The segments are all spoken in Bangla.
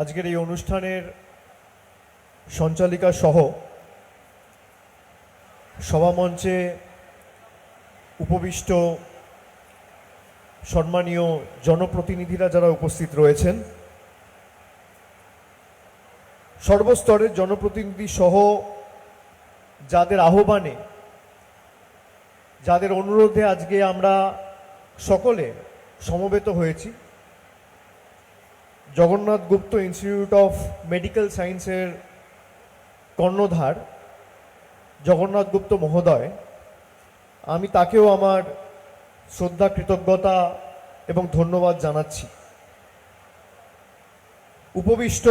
আজকের এই অনুষ্ঠানের সঞ্চালিকা সহ সভামঞ্চে উপবিষ্ট সম্মানীয় জনপ্রতিনিধিরা যারা উপস্থিত রয়েছেন, সর্বস্তরের জনপ্রতিনিধি সহ যাদের আহ্বানে, যাদের অনুরোধে আজকে আমরা সকলে সমবেত হয়েছি। Jagannath Gupta institute of medical সায়েন্সের কর্ণধার জগন্নাথ গুপ্ত মহোদয়, আমি তাকেও আমার শ্রদ্ধা, কৃতজ্ঞতা এবং ধন্যবাদ জানাচ্ছি। উপবিষ্ট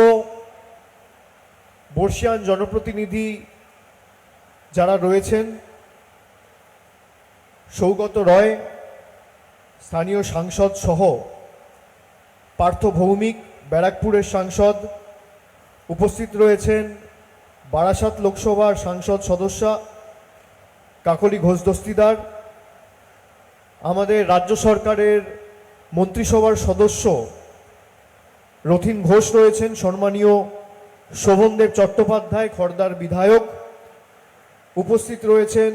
বর্ষিয়ান জনপ্রতিনিধি যারা রয়েছেন, সৌগত রয়, স্থানীয় সাংসদ সহ পার্থ ভৌমিক ব্যারাকপুরের সাংসদ উপস্থিত রয়েছেন বারাসাত লোকসভার সাংসদ সদস্যা কাকলি ঘোষ দস্তিদার আমাদের রাজ্য সরকারের মন্ত্রিসভার সদস্য রথিন ঘোষ রয়েছেন, সম্মানীয় শোভনদেব চট্টোপাধ্যায়, খর্দার বিধায়ক উপস্থিত রয়েছেন,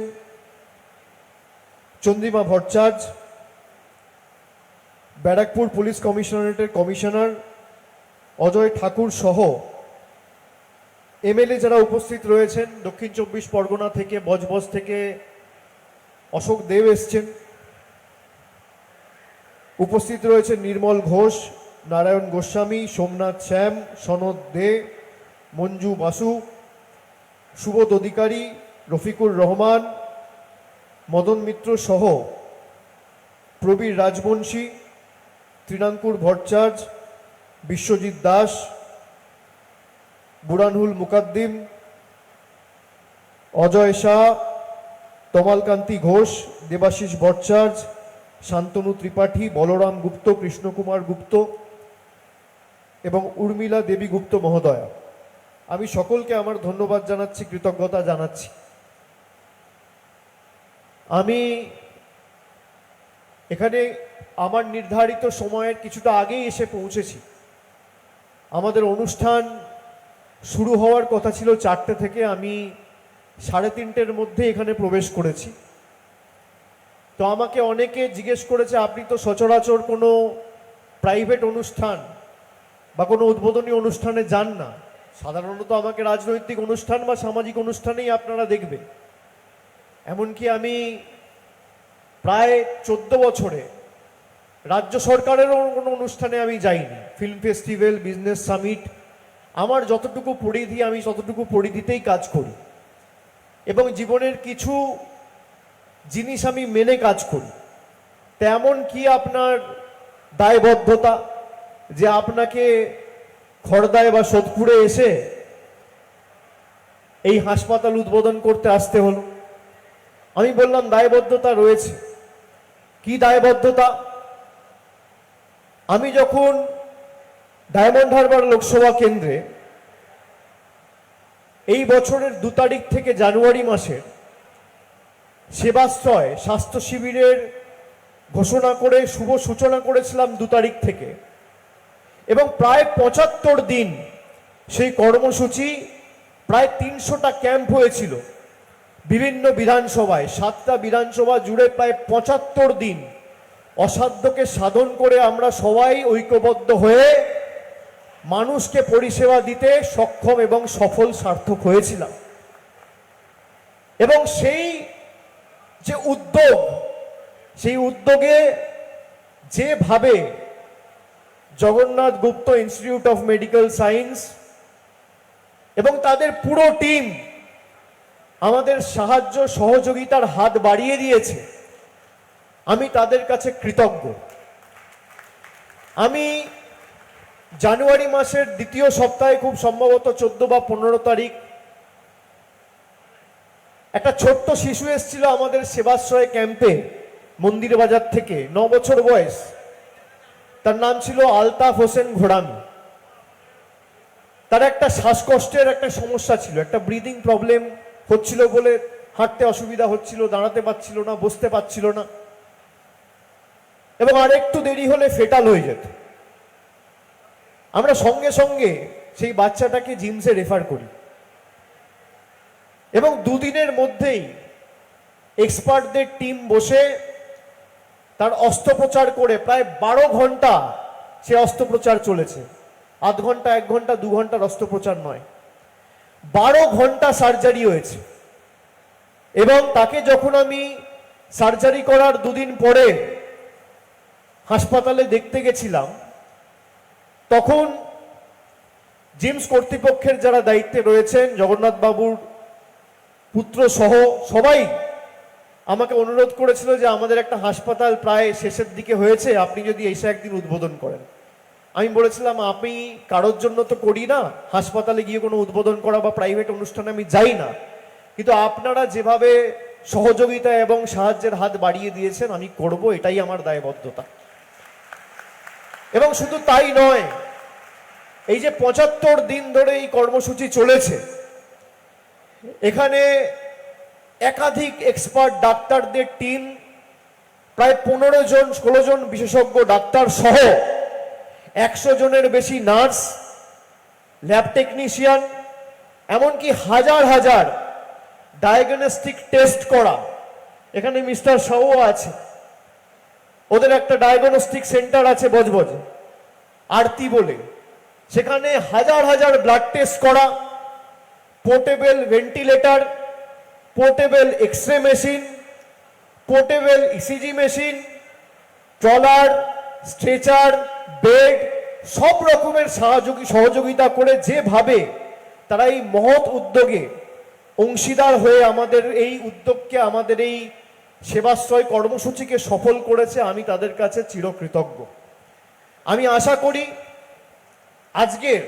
চন্দ্রিমা ভট্টাচার্য, ব্যারাকপুর পুলিশ কমিশনারেটের কমিশনার অজয় ঠাকুর সহ এমএলএ যারা উপস্থিত রয়েছেন, দক্ষিণ চব্বিশ পরগনা থেকে, বজবজ থেকে, অশোক দেব এসছেন। উপস্থিত রয়েছেন নির্মল ঘোষ, নারায়ণ গোস্বামী, সোমনাথ শ্যাম, সনদ দে, মঞ্জু বাসু, সুবোধ অধিকারী, রফিকুর রহমান, মদন মিত্র সহ প্রবীর রাজবংশী তৃণাঙ্কুর ভট্টাচার্য বিশ্বজিৎ দাস, বুরানহুল মুকাদ্দিম, অজয় শাহ, তমালকান্তি ঘোষ, দেবাশিস ভট্টাচার্য, শান্তনু ত্রিপাঠী, বলরাম গুপ্ত, কৃষ্ণকুমার গুপ্ত এবং উর্মিলা দেবী গুপ্ত মহোদয়া। আমি সকলকে আমার ধন্যবাদ জানাচ্ছি, কৃতজ্ঞতা জানাচ্ছি। আমি এখানে আমার নির্ধারিত সময়ের কিছুটা আগেই এসে পৌঁছেছি। আমাদের অনুষ্ঠান শুরু হওয়ার কথা ছিল চারটে থেকে। আমি সাড়ে তিনটের মধ্যে এখানে প্রবেশ করেছি। তো আমাকে অনেকে জিজ্ঞেস করেছে, আপনি তো সচরাচর কোনো প্রাইভেট অনুষ্ঠান বা কোনো উদ্বোধনী অনুষ্ঠানে যান না। সাধারণত আমাকে রাজনৈতিক অনুষ্ঠান বা সামাজিক অনুষ্ঠানেই আপনারা দেখবেন। এমনকি আমি প্রায় চোদ্দ বছরে রাজ্য সরকারেরও কোনো অনুষ্ঠানে আমি যাইনি। ফিল্ম ফেস্টিভ্যাল বিজনেস সামিট আমার যতটুকু পরিধি, আমি ততটুকু পরিধিতেই কাজ করি। এবং জীবনের কিছু জিনিস আমি মেনে কাজ করি। তেমন কি আপনার দায়বদ্ধতা যে আপনাকে খড়দায় বা সোদপুরে এসে এই হাসপাতাল উদ্বোধন করতে আসতে হলো? আমি বললাম, দায়বদ্ধতা রয়েছে। কি দায়বদ্ধতা? আমি যখন ডায়মন্ড হারবার লোকসভা কেন্দ্রে এই বছরের দু তারিখ থেকে জানুয়ারি মাসের সেবাশ্রয়, স্বাস্থ্য শিবিরের ঘোষণা করে, শুভ সূচনা করেছিলাম দু তারিখ থেকে, এবং প্রায় পঁচাত্তর দিন সেই কর্মসূচি প্রায় তিনশোটা ক্যাম্প হয়েছিল। বিভিন্ন বিধানসভায়, সাতটা বিধানসভা জুড়ে প্রায় পঁচাত্তর দিন অসাধ্যকে সাধন করে আমরা সবাই ঐক্যবদ্ধ হয়ে মানুষকে পরিষেবা দিতে সক্ষম এবং সফল সার্থক হয়েছিলাম। এবং সেই যে উদ্যোগ, সেই উদ্যোগে যেভাবে Jagannath Gupta institute of medical science এবং তাদের পুরো টিম আমাদের সাহায্য সহযোগিতার হাত বাড়িয়ে দিয়েছে আমি তাদের কাছে কৃতজ্ঞ। আমি জানুয়ারি মাসের দ্বিতীয় সপ্তাহে খুব সম্ভবত চোদ্দ বা পনেরো তারিখ একটা ছোট্ট শিশু এসেছিল আমাদের সেবাশ্রয় ক্যাম্পে, মন্দির বাজার থেকে, ন বছর বয়স। তার নাম ছিল আলতাফ হোসেন ঘোড়ামি। তার একটা শ্বাসকষ্টের একটা সমস্যা ছিল, একটা ব্রিদিং প্রবলেম হচ্ছিল বলে হাঁটতে অসুবিধা হচ্ছিল, দাঁড়াতে পারছিল না, বসতে পারছিল না। এবং আর একটু দেরি হলে ফেটাল হয়ে যেত। আমরা সঙ্গে সঙ্গে সেই বাচ্চাটাকে জিমসে রেফার করি। এবং দুদিনের মধ্যেই এক্সপার্টদের টিম বসে তার অস্ত্রোপচার করে প্রায় বারো ঘণ্টা সে অস্ত্রোপচার চলেছে। আধ ঘণ্টা, এক ঘণ্টা, দু ঘণ্টার অস্ত্রোপচার নয়। বারো ঘণ্টা সার্জারি হয়েছে। এবং তাকে যখন আমি সার্জারি করার দুদিন পরে হাসপাতালে দেখতে গেছিলাম, তখন জিমস কর্তৃপক্ষের যারা দায়িত্বে রয়েছেন, জগন্নাথ বাবুর পুত্র সহ সবাই আমাকে অনুরোধ করেছিল যে আমাদের একটা হাসপাতাল প্রায় শেষের দিকে হয়েছে, আপনি যদি এসে একদিন উদ্বোধন করেন। আমি বলেছিলাম, আমি কারোর জন্য তো করি না, হাসপাতালে গিয়ে কোনো উদ্বোধন করা বা প্রাইভেট অনুষ্ঠানে আমি যাই না। কিন্তু আপনারা যেভাবে সহযোগিতা এবং সাহায্যের হাত বাড়িয়ে দিয়েছেন, আমি করব, এটাই আমার দায়বদ্ধতা। এবং শুধু তাই নয়, এই যে পঁচাত্তর দিন ধরে এই কর্মসূচি চলেছে, এখানে একাধিক এক্সপার্ট ডাক্তারদের টিম প্রায় পনেরো জন, ষোলো জন বিশেষজ্ঞ ডাক্তার সহ একশো জনের বেশি নার্স ল্যাব টেকনিশিয়ান এমনকি হাজার হাজার ডায়াগনস্টিক টেস্ট করা। এখানে মিস্টার সাউ আছে। ওদের একটা ডায়াগনস্টিক সেন্টার আছে বজবজ, আরতি বলে। সেখানে হাজার হাজার ব্লাড টেস্ট করা portable ventilator portable X ray machine portable ECG machine trolley stretcher bed সব রকমের সহযোগী, সহযোগিতা করে যেভাবে তারা এই মহৎ উদ্যোগে অংশীদার হয়ে আমাদের এই উদ্যোগকে, আমাদের এই সেবাশ্রয় কর্মসূচিকে সফল করেছে, আমি তাদের কাছে চিরকৃতজ্ঞ। আমি আশা করি আজকের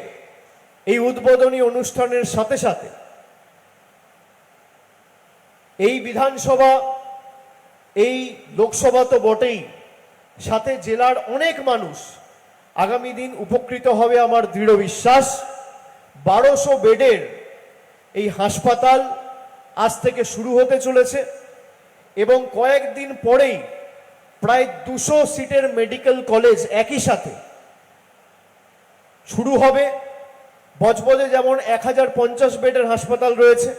এই উদ্বোধনী অনুষ্ঠানের সাথে সাথে এই বিধানসভা, এই লোকসভা তো বটেই, সাথে জেলার অনেক মানুষ আগামী দিন উপকৃত হবে আমার দৃঢ় বিশ্বাস। বারোশো বেডের এই হাসপাতাল আজ থেকে শুরু হতে চলেছে। এবং কয়েকদিন পরেই প্রায় দুশো সিটের মেডিকেল কলেজ একই সাথে শুরু হবে। বজবজে যেমন এক হাজার পঞ্চাশ বেডের হাসপাতাল রয়েছে,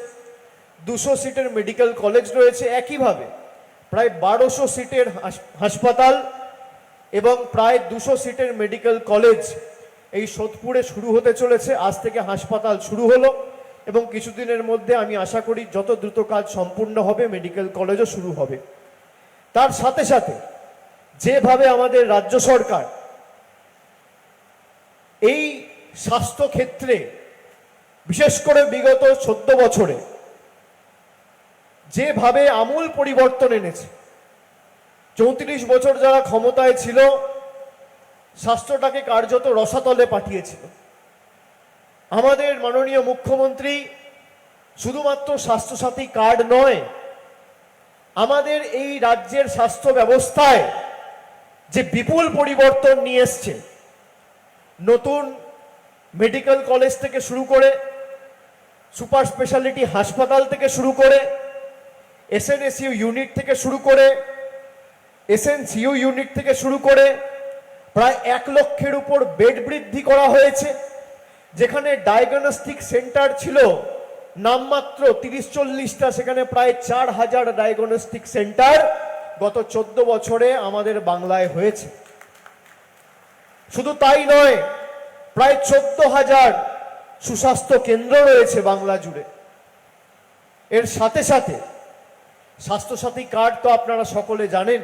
দুশো সিটের মেডিকেল কলেজ রয়েছে একইভাবে। প্রায় বারোশো সিটের হাস- হাসপাতাল এবং প্রায় দুশো সিটের মেডিকেল কলেজ এই সোদপুরে শুরু হতে চলেছে। আজ থেকে হাসপাতাল শুরু হলো। এবং কিছুদিনের মধ্যে আমি আশা করি যত দ্রুত কাজ সম্পূর্ণ হবে, মেডিকেল কলেজও শুরু হবে। তার সাথে সাথে যেভাবে আমাদের রাজ্য সরকার এই স্বাস্থ্য ক্ষেত্রে বিশেষ করে বিগত চোদ্দ বছরে যেভাবে আমূল পরিবর্তন এনেছে, চৌত্রিশ বছর যারা ক্ষমতায় ছিল, স্বাস্থ্যটাকে কার্যত রসাতলে পাঠিয়েছিল। আমাদের মাননীয় মুখ্যমন্ত্রী শুধুমাত্র স্বাস্থ্যসাথী কার্ড নয়, আমাদের এই রাজ্যের স্বাস্থ্য ব্যবস্থায় যে বিপুল পরিবর্তন নিয়ে এসছে, নতুন মেডিকেল কলেজ থেকে শুরু করে সুপার স্পেশালিটি হাসপাতাল থেকে শুরু করে এসএনএসইউ ইউনিট থেকে শুরু করে এসএনসিইউ ইউনিট থেকে শুরু করে প্রায় এক লক্ষের উপর বেড বৃদ্ধি করা হয়েছে। যেখানে ডায়াগনস্টিক সেন্টার ছিল, নামমাত্র তিরিশ চল্লিশটা, সেখানে প্রায় চার হাজার ডায়াগনস্টিক সেন্টার গত চোদ্দ বছরে আমাদের বাংলায় হয়েছে। শুধু তাই নয়, প্রায় চোদ্দ হাজার সুস্বাস্থ্য কেন্দ্র রয়েছে বাংলা জুড়ে। এর সাথে সাথে স্বাস্থ্যসাথী কার্ড তো আপনারা সকলে জানেন।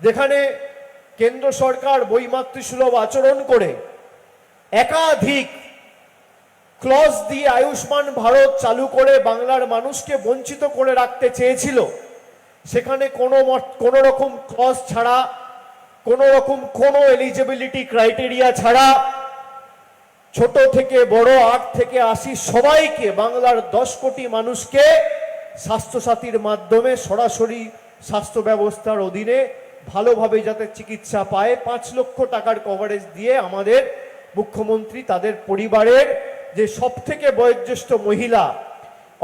যেখানে কেন্দ্র সরকার বৈমাতৃসুলভ আচরণ করে একাধিক ক্লজ দিয়ে আয়ুষ্মান ভারত চালু করে বাংলার মানুষকে বঞ্চিত করে রাখতে চেয়েছিল। সেখানে কোনো কোনো রকম ক্লজ ছাড়া, কোনো রকম, কোনো এলিজিবিলিটি ক্রাইটেরিয়া ছাড়া ছোট থেকে বড়, আট থেকে আশি সবাইকে বাংলার দশ কোটি মানুষকে স্বাস্থ্যসাথীর মাধ্যমে সরাসরি স্বাস্থ্য ব্যবস্থার অধীনে ভালোভাবে যাতে চিকিৎসা পায়। পাঁচ লক্ষ টাকার কভারেজ দিয়ে আমাদের মুখ্যমন্ত্রী তাদের পরিবারের যে সব থেকে বয়োজ্যেষ্ঠ মহিলা,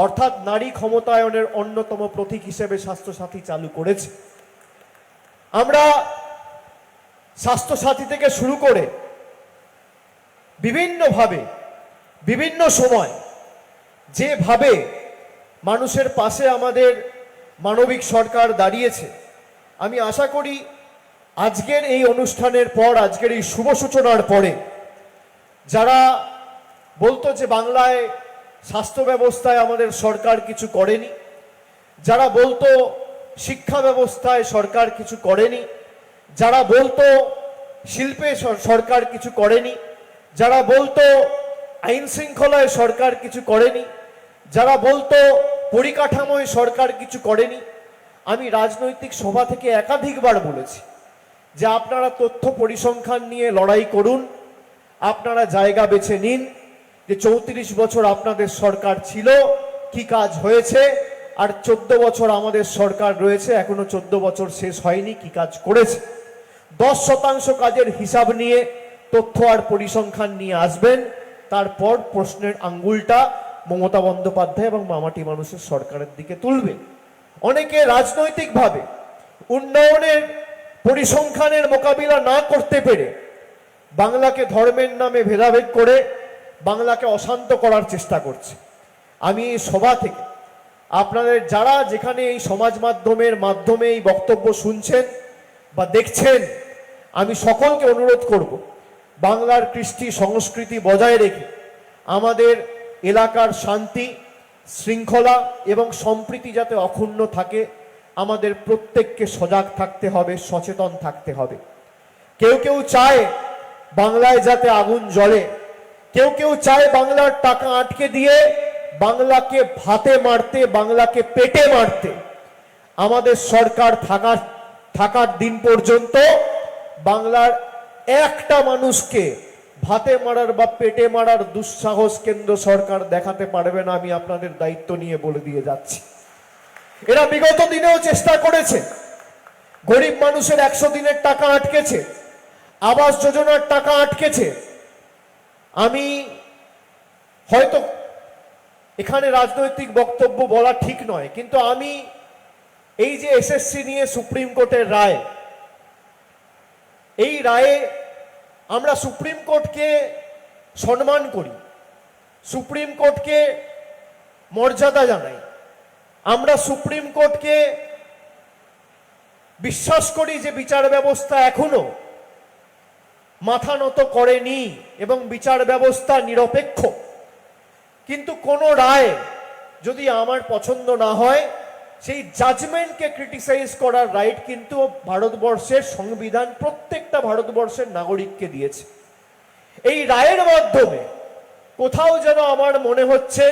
অর্থাৎ নারী ক্ষমতায়নের অন্যতম প্রতীক হিসেবে স্বাস্থ্যসাথী চালু করেছে। আমরা স্বাস্থ্যসাথী থেকে শুরু করে বিভিন্নভাবে, বিভিন্ন সময়, যেভাবে মানুষের পাশে আমাদের মানবিক সরকার দাঁড়িয়েছে, আমি আশা করি আজকের এই অনুষ্ঠানের পর, আজকের এই শুভ সূচনার পরে যারা বলতো যে বাংলায় স্বাস্থ্য ব্যবস্থায় আমাদের সরকার কিছু করেনি, যারা বলতো শিক্ষা ব্যবস্থায় সরকার কিছু করেনি, যারা বলতো শিল্পে সরকার কিছু করেনি, যারা বলতো আইন শৃঙ্খলায় সরকার কিছু করেনি, যারা বলতো পরিকাঠামোয় সরকার কিছু করেনি, আমি রাজনৈতিক সভা থেকে একাধিকবার বলেছি যে আপনারা তথ্য পরিসংখ্যান নিয়ে লড়াই করুন আপনারা জায়গা বেছে নিন যে চৌত্রিশ বছর আপনাদের সরকার ছিল, কি কাজ হয়েছে, আর চোদ্দ বছর আমাদের সরকার রয়েছে, এখনও চোদ্দ বছর শেষ হয়নি, কি কাজ করেছে। দশ শতাংশ কাজের হিসাব নিয়ে তথ্য আর পরিসংখ্যান নিয়ে আসবেন, তারপর প্রশ্নের আঙ্গুলটা মমতা বন্দ্যোপাধ্যায় এবং মামাটি মানুষের সরকারের দিকে তুলবে। অনেকে রাজনৈতিকভাবে উন্নয়নের পরিসংখ্যানের মোকাবিলা না করতে পেরে বাংলাকে ধর্মের নামে ভেদাভেদ করে বাংলাকে অশান্ত করার চেষ্টা করছে। আমি এই সভা থেকে আপনাদের যারা যেখানে এই সমাজ মাধ্যমের মাধ্যমে এই বক্তব্য শুনছেন বা দেখছেন, আমি সকলকে অনুরোধ করব, বাংলার কৃষ্টি সংস্কৃতি বজায় রেখে আমাদের এলাকার শান্তি, শৃঙ্খলা এবং সম্প্রীতি যাতে অক্ষুণ্ণ থাকে, আমাদের প্রত্যেককে সজাগ থাকতে হবে, সচেতন থাকতে হবে। কেউ কেউ চায় বাংলায় যাতে আগুন জ্বলে। কেউ কেউ চায় বাংলার টাকা আটকে দিয়ে বাংলাকে ভাতে মারতে, বাংলাকে পেটে মারতে। আমাদের সরকার থাকার থাকার দিন পর্যন্ত বাংলার একটা মানুষকে ভাতে মারার বা পেটে মারার দুঃসাহস কেন্দ্র সরকার দেখাতে পারবে না, আমি আপনাদের দায়িত্ব নিয়ে বলে দিয়ে যাচ্ছি। এরা বিগত দিনেও চেষ্টা করেছে। গরিব মানুষের একশো দিনের টাকা আটকেছে। আবাস যোজনার টাকা আটকেছে। আমি হয়তো এখানে রাজনৈতিক বক্তব্য বলা ঠিক নয়, কিন্তু আমি এই যে এসএসসি নিয়ে সুপ্রিম কোর্টের রায়, এই রায়ে আমরা সুপ্রিম কোর্টকে সম্মান করি, সুপ্রিম কোর্টকে মর্যাদা জানাই, আমরা সুপ্রিম কোর্টকে বিশ্বাস করি যে বিচার ব্যবস্থা এখনও মাথা নত করেনি এবং বিচার ব্যবস্থা নিরপেক্ষ। কিন্তু কোনো রায় যদি আমার পছন্দ না হয়, সেই জাজমেন্টকে ক্রিটিসাইজ করার রাইট কিন্তু ভারতবর্ষের সংবিধান প্রত্যেকটা ভারতবর্ষের নাগরিককে দিয়েছে। এই রায়ের মাধ্যমে কোথাও যেন আমার মনে হচ্ছে,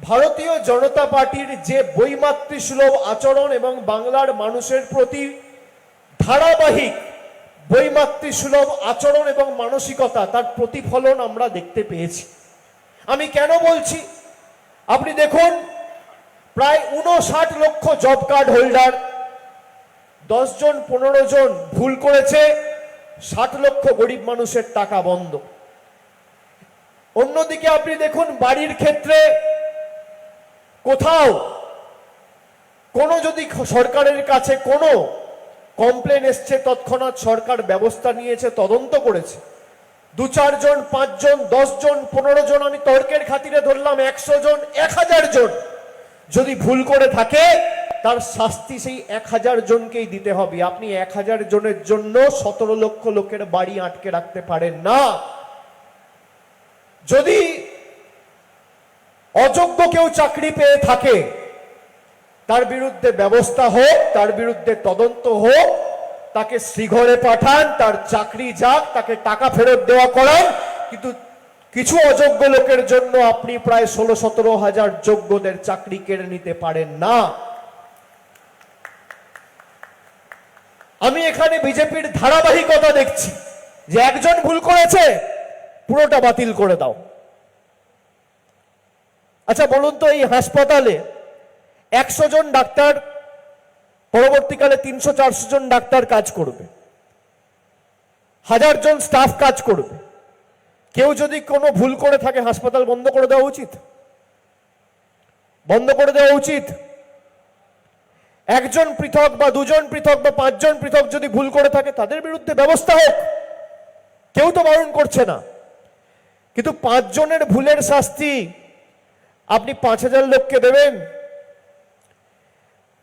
ভারতীয় জনতা পার্টির যে বৈমাতৃসুলভ আচরণ এবং বাংলার মানুষের প্রতি ধারাবাহিক বৈমাতৃসুলভ আচরণ এবং মানসিকতা, তার প্রতিফলন আমরা দেখতে পেয়েছি। আমি কেন বলছি? আপনি দেখুন, প্রায় উনষাট লক্ষ জব কার্ড হোল্ডার দশজন পনেরো জন ভুল করেছে, ষাট লক্ষ গরিব মানুষের টাকা বন্ধ। অন্যদিকে আপনি দেখুন, বাড়ির ক্ষেত্রে কোথাও কোনো যদি সরকারের কাছে কোনো কমপ্লেন এসছে তৎক্ষণাৎ সরকার ব্যবস্থা নিয়েছে, তদন্ত করেছে। দু চারজন পাঁচজন দশজন পনেরো জন, আমি তর্কের খাতিরে ধরলাম, একশো জন, এক হাজার জন। যদি ভুল করে থাকে, তার শাস্তি সেই এক হাজার জনকেই দিতে হবে। আপনি এক হাজার জনের জন্য সতেরো লক্ষ লোকের বাড়ি আটকে রাখতে পারেন না। যদি অযোগ্য কেউ চাকরি পেয়ে থাকে তার বিরুদ্ধে ব্যবস্থা হোক, তার বিরুদ্ধে তদন্ত হোক, তাকে শ্রীঘরে পাঠান, তার চাকরি যাক, তাকে টাকা ফেরত দেওয়া করান। কিন্তু কিছু অযোগ্য লোকের জন্য আপনি প্রায় ষোলো সতেরো হাজার যোগ্যদের চাকরি কেড়ে নিতে পারেন না। আমি এখানে বিজেপির ধারাবাহিকতা দেখছি। যে একজন ভুল করেছে, পুরোটা বাতিল করে দাও। আচ্ছা বলুন তো এই হাসপাতালে একশো জন ডাক্তার, পরবর্তীকালে তিনশো চারশো জন ডাক্তার কাজ করবে। হাজার জন স্টাফ কাজ করবে। কেউ যদি কোনো ভুল করে থাকে, হাসপাতাল বন্ধ করে দেওয়া উচিত। বন্ধ করে দেওয়া উচিত। একজন পৃথক বা দুজন পৃথক বা পাঁচজন পৃথক যদি ভুল করে থাকে, তাদের বিরুদ্ধে ব্যবস্থা হোক। কেউ তো বারণ করছে না। কিন্তু পাঁচজনের ভুলের শাস্তি আপনি পাঁচ হাজার লোককে দেবেন।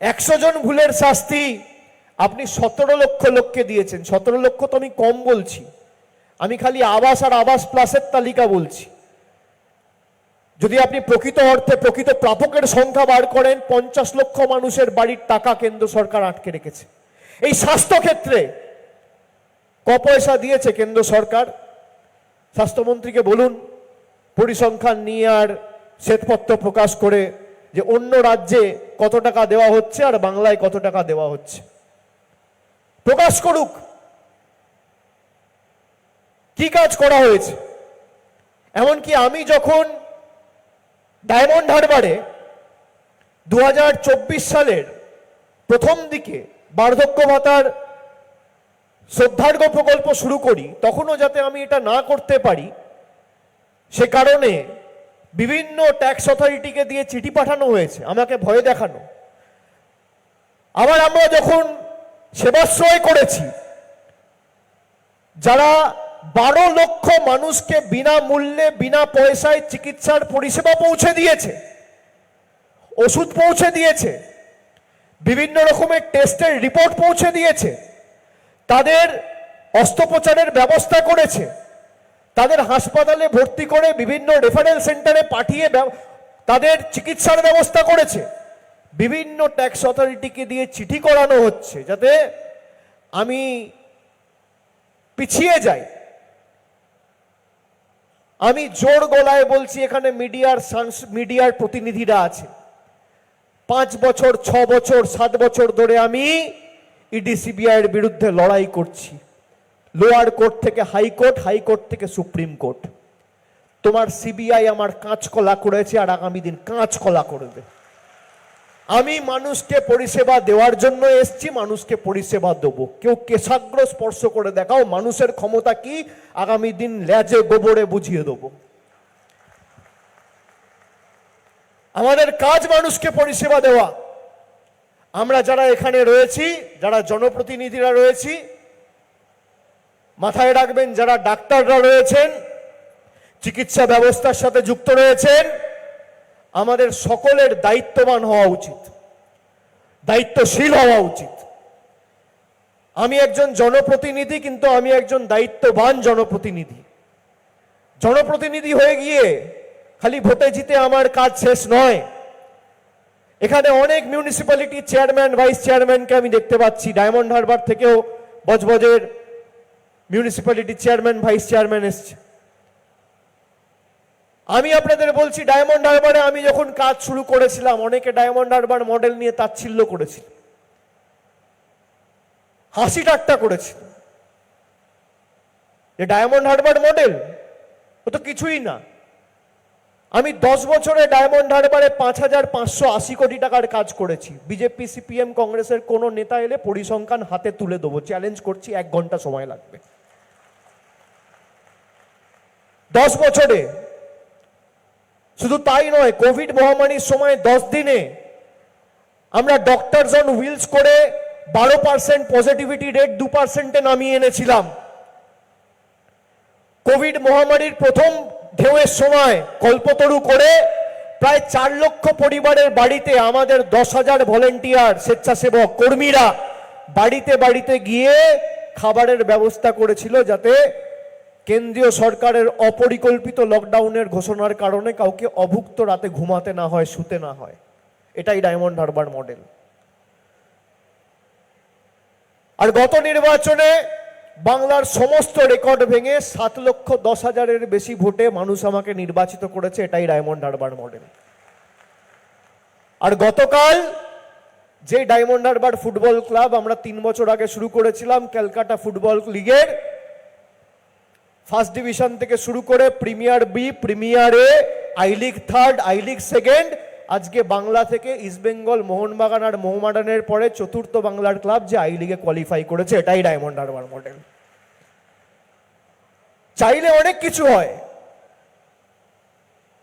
একশো জন ভুলের শাস্তি আপনি সতেরো লক্ষ লোককে দিয়েছেন। সতেরো লক্ষ তো আমি কম বলছি। আমি খালি আবাস আর আবাস প্লাসের তালিকা বলছি। যদি আপনি প্রকৃত অর্থে প্রকৃত প্রাপকের সংখ্যা বার করেন, পঞ্চাশ লক্ষ মানুষের বাড়ির টাকা কেন্দ্র সরকার আটকে রেখেছে। এই স্বাস্থ্য ক্ষেত্রে ক পয়সা দিয়েছে কেন্দ্র সরকার? স্বাস্থ্যমন্ত্রীকে বলুন, পরিসংখ্যান নিয়ে আর শ্বেতপত্র প্রকাশ করে যে অন্য রাজ্যে কত টাকা দেওয়া হচ্ছে আর বাংলায় কত টাকা দেওয়া হচ্ছে। প্রকাশ করুক। কি কাজ করা হয়েছে? এমনকি আমি যখন ডায়মন্ড হারবারে দু হাজার চব্বিশ সালের প্রথম দিকে বার্ধক্য ভাতার শ্রদ্ধার্ঘ প্রকল্প শুরু করি, তখনও যাতে আমি এটা না করতে পারি, সে কারণে বিভিন্ন ট্যাক্স অথরিটিকে দিয়ে চিঠি পাঠানো হয়েছে, আমাকে ভয় দেখানো। আবার আমরা যখন সেবাশ্রয় করেছি, যারা বারো লক্ষ মানুষকে বিনামূল্যে বিনা পয়সায় চিকিৎসার পরিষেবা পৌঁছে দিয়েছে, ওষুধ পৌঁছে দিয়েছে, বিভিন্ন রকমের টেস্টের রিপোর্ট পৌঁছে দিয়েছে, তাদের অস্ত্রোপচারের ব্যবস্থা করেছে তাদের হাসপাতালে ভর্তি করে বিভিন্ন রেফারেল সেন্টারে পাঠিয়ে তাদের চিকিৎসার ব্যবস্থা করেছে। বিভিন্ন ট্যাক্স অথরিটিকে দিয়ে চিঠি করানো হচ্ছে যাতে আমি পিছিয়ে যাই। আমি জোর গলায় বলছি এখানে মিডিয়ার সাংস- মিডিয়ার প্রতিনিধিরা আছে। পাঁচ বছর, ছ বছর, সাত বছর ধরে আমি ইডি সিবিআই এর বিরুদ্ধে লড়াই করছি। লোয়ার কোর্ট থেকে হাইকোর্ট হাইকোর্ট থেকে সুপ্রিম কোর্ট। তোমার সিবিআই আমার কাঁচকলা করেছে আর আগামী দিন কাঁচকলা করবে। আমি মানুষকে পরিষেবা দেওয়ার জন্য এসছি, মানুষকে পরিষেবা দেবো। কেউ কেশাগ্র স্পর্শ করে দেখাও, মানুষের ক্ষমতা কি, আগামী দিন ল্যাজে গোবরে বুঝিয়ে দেবো। আমাদের কাজ মানুষকে পরিষেবা দেওয়া। আমরা যারা এখানে রয়েছি, যারা জনপ্রতিনিধিরা রয়েছি মাথায় রাখবেন, যারা ডাক্তাররা রয়েছেন, চিকিৎসা ব্যবস্থার সাথে যুক্ত রয়েছেন, আমাদের সকলের দায়িত্ববান হওয়া উচিত, দায়িত্বশীল হওয়া উচিত। আমি একজন জনপ্রতিনিধি, কিন্তু আমি একজন দায়িত্ববান জনপ্রতিনিধি। জনপ্রতিনিধি হয়ে গিয়ে খালি ভোটে জিতে আমার কাজ শেষ নয়। এখানে অনেক মিউনিসিপ্যালিটি চেয়ারম্যান ভাইস চেয়ারম্যানকে আমি দেখতে পাচ্ছি ডায়মন্ড হারবার থেকেও বজবজের মিউনিসিপ্যালিটি চেয়ারম্যান ভাইস চেয়ারম্যান এসছে। আমি আপনাদের বলছি ডায়মন্ড হারবারে আমি যখন কাজ শুরু করেছিলাম, অনেকে ডায়মন্ড হারবার মডেল নিয়ে তাচ্ছিল্য করেছিল। হাসি ঠাট্টা করেছিল। যে ডায়মন্ড হারবার মডেল ও তো কিছুই না। আমি দশ বছরে ডায়মন্ড হারবারে পাঁচ হাজার পাঁচশো আশি কোটি টাকার কাজ করেছি। বিজেপি সিপিএম কংগ্রেসের কোনো নেতা এলে পরিসংখ্যান হাতে তুলে দেবো। চ্যালেঞ্জ করছি, এক ঘণ্টা সময় লাগবে। দশ বছরে। শুধু তাই নয়, কোভিড মহামারীর সময় দশ দিনে আমরা ডক্টরস অন হুইলস করে বারো পার্সেন্ট পজিটিভিটি রেট দু পার্সেন্টে নামিয়ে এনেছিলাম। কোভিড মহামারীর প্রথম ঢেউয়ের সময় কল্পতরু করে প্রায় চার লক্ষ পরিবারের বাড়িতে আমাদের দশ হাজার ভলেন্টিয়ার স্বেচ্ছাসেবক কর্মীরা বাড়িতে বাড়িতে গিয়ে খাবারের ব্যবস্থা করেছিল যাতে কেন্দ্রীয় সরকারের অপরিকল্পিত লকডাউনের ঘোষণার কারণে কাউকে অভুক্ত রাতে ঘুমাতে না হয়, শুতে না হয়। এটাই ডায়মন্ড হারবার মডেল। আর গত নির্বাচনে বাংলার সমস্ত রেকর্ড ভেঙে সাত লক্ষ দশ হাজারের বেশি ভোটে মানুষ আমাকে নির্বাচিত করেছে, এটাই ডায়মন্ড হারবার মডেল। আর গতকাল যে ডায়মন্ড হারবার ফুটবল ক্লাব আমরা তিন বছর আগে শুরু করেছিলাম, ক্যালকাটা ফুটবল লিগের ফার্স্ট ডিভিশন থেকে শুরু করে premier B premier A I league third I league second আজকে বাংলা থেকে ইস্টবেঙ্গল মোহনবাগান আর মোহামেডানের পরে চতুর্থ বাংলার ক্লাব যে আই লিগে কোয়ালিফাই করেছে, এটাই ডায়মন্ড হারবার মডেল চাইলে অনেক কিছু হয়।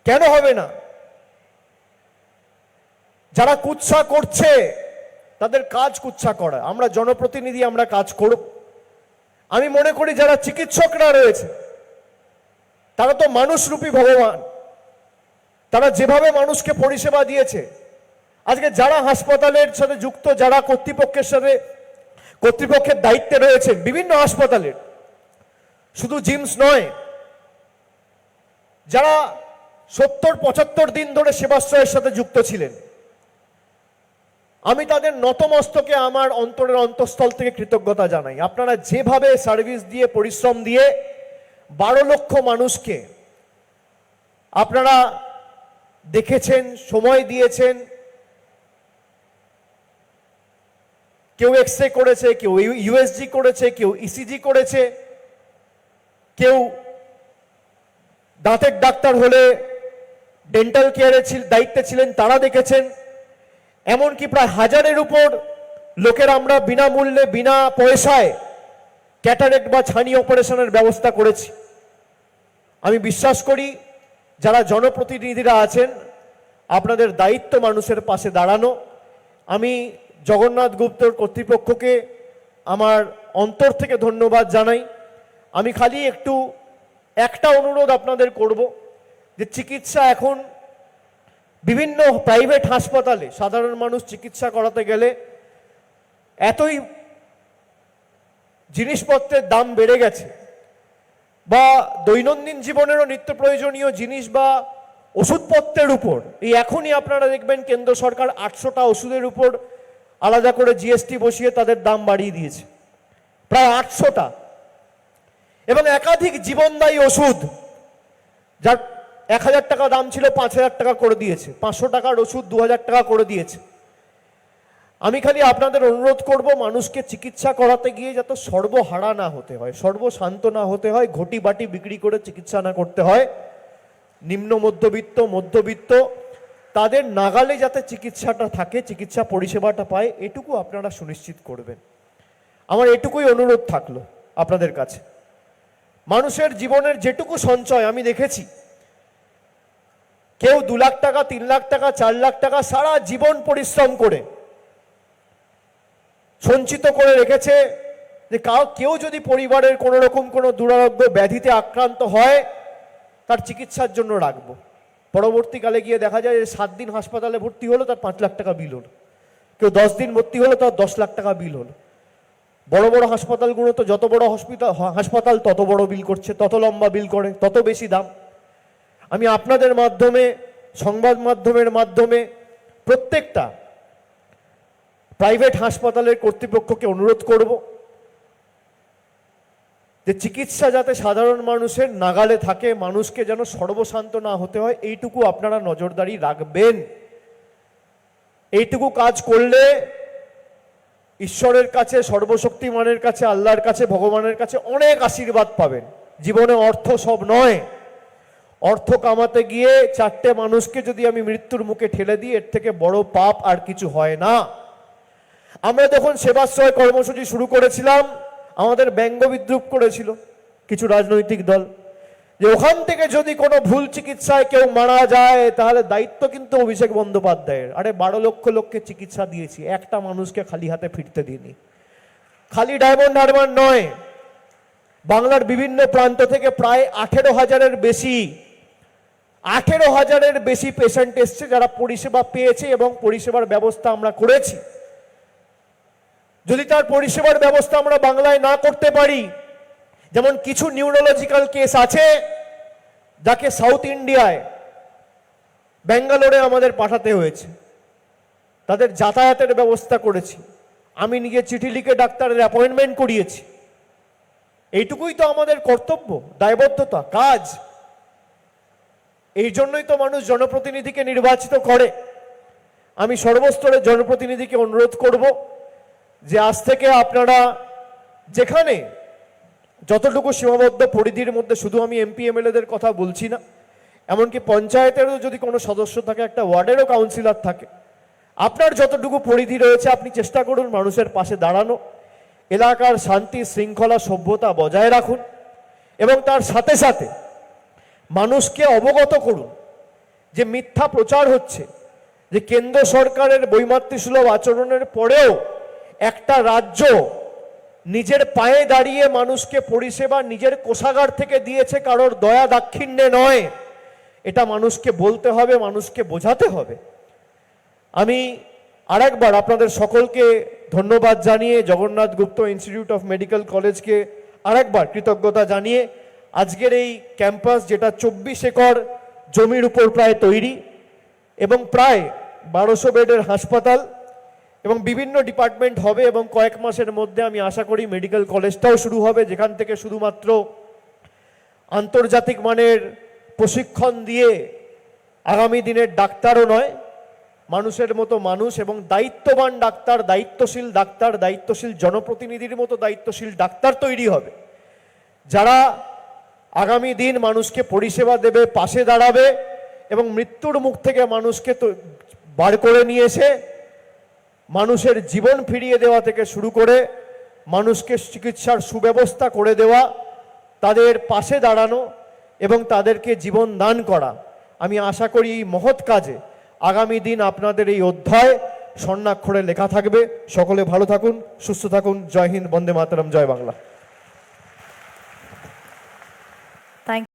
কেন হবে না? যারা কুৎসা করছে, তাদের কাজ কুৎসা করা। আমরা জনপ্রতিনিধি, আমরা কাজ করব। আমি মনে করি যারা চিকিৎসকরা রয়েছে, তারা তো মানুষরূপী ভগবান। তারা যেভাবে মানুষকে পরিষেবা দিয়েছে, আজকে যারা হাসপাতালের সাথে যুক্ত, যারা কর্তৃপক্ষের সাথে, কর্তৃপক্ষের দায়িত্বে রয়েছে, বিভিন্ন হাসপাতালের, শুধু জিমস নয়, যারা সত্তর পঁচাত্তর দিন ধরে সেবাশ্রয়ের সাথে যুক্ত ছিলেন আমি তাদের নতমস্তকে আমার অন্তরের অন্তঃস্থল থেকে কৃতজ্ঞতা জানাই। আপনারা যেভাবে সার্ভিস দিয়ে, পরিশ্রম দিয়ে বারো লক্ষ মানুষকে আপনারা দেখেছেন, সময় দিয়েছেন, কেউ এক্স রে করেছে, কেউ ইউএসজি করেছে, কেউ ইসিজি করেছে, কেউ দাঁতের ডাক্তার হলে ডেন্টাল কেয়ারের দায়িত্বে ছিলেন, তারা দেখেছেন। এমনকি প্রায় হাজারের উপর লোকের আমরা বিনামূল্যে, বিনা পয়সায় ক্যাটারেক্ট বা ছানি অপারেশনের ব্যবস্থা করেছি। আমি বিশ্বাস করি, যারা জনপ্রতিনিধিরা আছেন, আপনাদের দায়িত্ব মানুষের পাশে দাঁড়ানো। আমি জগন্নাথ গুপ্তর কর্তৃপক্ষকে আমার অন্তর থেকে ধন্যবাদ জানাই। আমি খালি একটু, একটা অনুরোধ আপনাদের করব, যে চিকিৎসা এখন বিভিন্ন প্রাইভেট হাসপাতালে সাধারণ মানুষ চিকিৎসা করাতে গেলে এতই জিনিসপত্রের দাম বেড়ে গেছে বা দৈনন্দিন জীবনেরও নিত্য প্রয়োজনীয় জিনিস বা ওষুধপত্রের উপর, এই এখনই আপনারা দেখবেন কেন্দ্র সরকার আটশোটা ওষুধের উপর আলাদা করে জিএসটি বসিয়ে তাদের দাম বাড়িয়ে দিয়েছে, প্রায় আটশোটা। এবং একাধিক জীবনদায়ী ওষুধ, যার এক হাজার টাকা দাম ছিল, পাঁচ হাজার টাকা করে দিয়েছে। পাঁচশো টাকার ওষুধ দু হাজার টাকা করে দিয়েছে। আমি খালি আপনাদের অনুরোধ করব, মানুষকে চিকিৎসা করাতে গিয়ে যাতে সর্বহারা না হতে হয়, সর্বশান্ত না হতে হয় ঘটি বাটি বিক্রি করে চিকিৎসা না করতে হয়। নিম্ন মধ্যবিত্ত মধ্যবিত্ত, তাদের নাগালে যাতে চিকিৎসাটা থাকে, চিকিৎসা পরিষেবাটা পায়, এটুকু আপনারা সুনিশ্চিত করবেন। আমার এটুকুই অনুরোধ থাকল আপনাদের কাছে। মানুষের জীবনের যেটুকু সঞ্চয় আমি দেখেছি কেউ দু লাখ টাকা, তিন লাখ টাকা, চার লাখ টাকা সারা জীবন পরিশ্রম করে সঞ্চিত করে রেখেছে যে কাউ, কেউ যদি পরিবারের কোনো রকম কোনো দুরারোগ্য ব্যাধিতে আক্রান্ত হয়, তার চিকিৎসার জন্য রাখব। পরবর্তীকালে গিয়ে দেখা যায় যে সাত দিন হাসপাতালে ভর্তি হলো, তার পাঁচ লাখ টাকা বিল হলো। কেউ দশ দিন ভর্তি হলো, তার দশ লাখ টাকা বিল হলো। বড় বড় হাসপাতালগুলো তো যত বড় হসপিটাল হাসপাতাল তত বড় বিল করছে, তত লম্বা বিল করে, তত বেশি দাম। আমি আপনাদের মাধ্যমে, সংবাদ মাধ্যমের মাধ্যমে প্রত্যেকটা প্রাইভেট হাসপাতালের কর্তৃপক্ষকে অনুরোধ করব যে চিকিৎসা যাতে সাধারণ মানুষের নাগালে থাকে, মানুষকে যেন সর্বশান্ত না হতে হয়, এইটুকু আপনারা নজরদারি রাখবেন। এইটুকু কাজ করলে ঈশ্বরের কাছে, সর্বশক্তিমানের কাছে, আল্লাহর কাছে, ভগবানের কাছে অনেক আশীর্বাদ পাবেন। জীবনে অর্থ সব নয়। অর্থ কামাতে গিয়ে চারটে মানুষকে যদি আমি মৃত্যুর মুখে ঠেলে দিই, এর থেকে বড় পাপ আর কিছু হয় না। আমরা যখন সেবাশ্রয় কর্মসূচি শুরু করেছিলাম, আমাদের ব্যঙ্গ বিদ্রুপ করেছিল কিছু রাজনৈতিক দল। যে ওখান থেকে যদি কোনো ভুল চিকিৎসায় কেউ মারা যায়, তাহলে দায়িত্ব কিন্তু অভিষেক বন্দ্যোপাধ্যায়ের। আরে বারো লক্ষ লোককে চিকিৎসা দিয়েছি, একটা মানুষকে খালি হাতে ফিরতে দিইনি। খালি ডায়মন্ড হারবার নয়, বাংলার বিভিন্ন প্রান্ত থেকে প্রায় আঠেরো হাজারের বেশি আঠেরো হাজারের বেশি পেশেন্ট এসছে যারা পরিষেবা পেয়েছে এবং পরিষেবার ব্যবস্থা আমরা করেছি। যদি তার পরিষেবার ব্যবস্থা আমরা বাংলায় না করতে পারি, যেমন কিছু নিউরোলজিক্যাল কেস আছে, যাকে সাউথ ইন্ডিয়ায় ব্যাঙ্গালোরে আমাদের পাঠাতে হয়েছে। তাদের যাতায়াতের ব্যবস্থা করেছি। আমি নিজে চিঠি লিখে ডাক্তারের অ্যাপয়েন্টমেন্ট করিয়েছি। এইটুকুই তো আমাদের কর্তব্য, দায়বদ্ধতা, কাজ। এই জন্যই তো মানুষ জনপ্রতিনিধিকে নির্বাচিত করে। আমি সর্বস্তরের জনপ্রতিনিধিকে অনুরোধ করব যে আজ থেকে আপনারা যেখানে যতটুকু সীমাবদ্ধ পরিধির মধ্যে শুধু আমি এমপি, এমএলএদের কথা বলছি না, এমনকি পঞ্চায়েতেরও যদি কোনো সদস্য থাকে, একটা ওয়ার্ডেরও কাউন্সিলর থাকে, আপনার যতটুকু পরিধি রয়েছে, আপনি চেষ্টা করুন মানুষের পাশে দাঁড়ানো, এলাকার শান্তি, শৃঙ্খলা, সভ্যতা বজায় রাখুন এবং তার সাথে সাথে মানুষকে অবগত করুন যে মিথ্যা প্রচার হচ্ছে, যে কেন্দ্র সরকারের বৈমাতৃসুলভ আচরণের পরেও একটা রাজ্য নিজের পায়ে দাঁড়িয়ে মানুষকে পরিষেবা নিজের কোষাগার থেকে দিয়েছে কারোর দয়া দাক্ষিণ্যে নয়। এটা মানুষকে বলতে হবে, মানুষকে বোঝাতে হবে। আমি আরেকবার আপনাদের সকলকে ধন্যবাদ জানিয়ে Jagannath Gupta institute of medical কলেজকে আরেকবার কৃতজ্ঞতা জানিয়ে আজকের এই ক্যাম্পাস যেটা চব্বিশ একর জমির উপর প্রায় তৈরি এবং প্রায় বারোশো বেডের হাসপাতাল এবং বিভিন্ন ডিপার্টমেন্ট হবে এবং কয়েক মাসের মধ্যে আমি আশা করি মেডিকেল কলেজটাও শুরু হবে, যেখান থেকে শুধুমাত্র আন্তর্জাতিক মানের প্রশিক্ষণ দিয়ে আগামী দিনের ডাক্তারও নয়, মানুষের মতো মানুষ এবং দায়িত্ববান ডাক্তার, দায়িত্বশীল ডাক্তার, দায়িত্বশীল জনপ্রতিনিধির মতো দায়িত্বশীল ডাক্তার তৈরি হবে। যারা আগামী দিন মানুষকে পরিষেবা দেবে, পাশে দাঁড়াবে এবং মৃত্যুর মুখ থেকে মানুষকে তো বার করে নিয়ে এসে মানুষের জীবন ফিরিয়ে দেওয়া থেকে শুরু করে মানুষকে চিকিৎসার সুব্যবস্থা করে দেওয়া, তাদের পাশে দাঁড়ানো এবং তাদেরকে জীবন দান করা। আমি আশা করি এই মহৎ কাজে আগামী দিন আপনাদের এই অধ্যায় স্বর্ণাক্ষরে লেখা থাকবে। সকলে ভালো থাকুন, সুস্থ থাকুন। জয় হিন্দ, বন্দে মাতরম, জয় বাংলা। Thank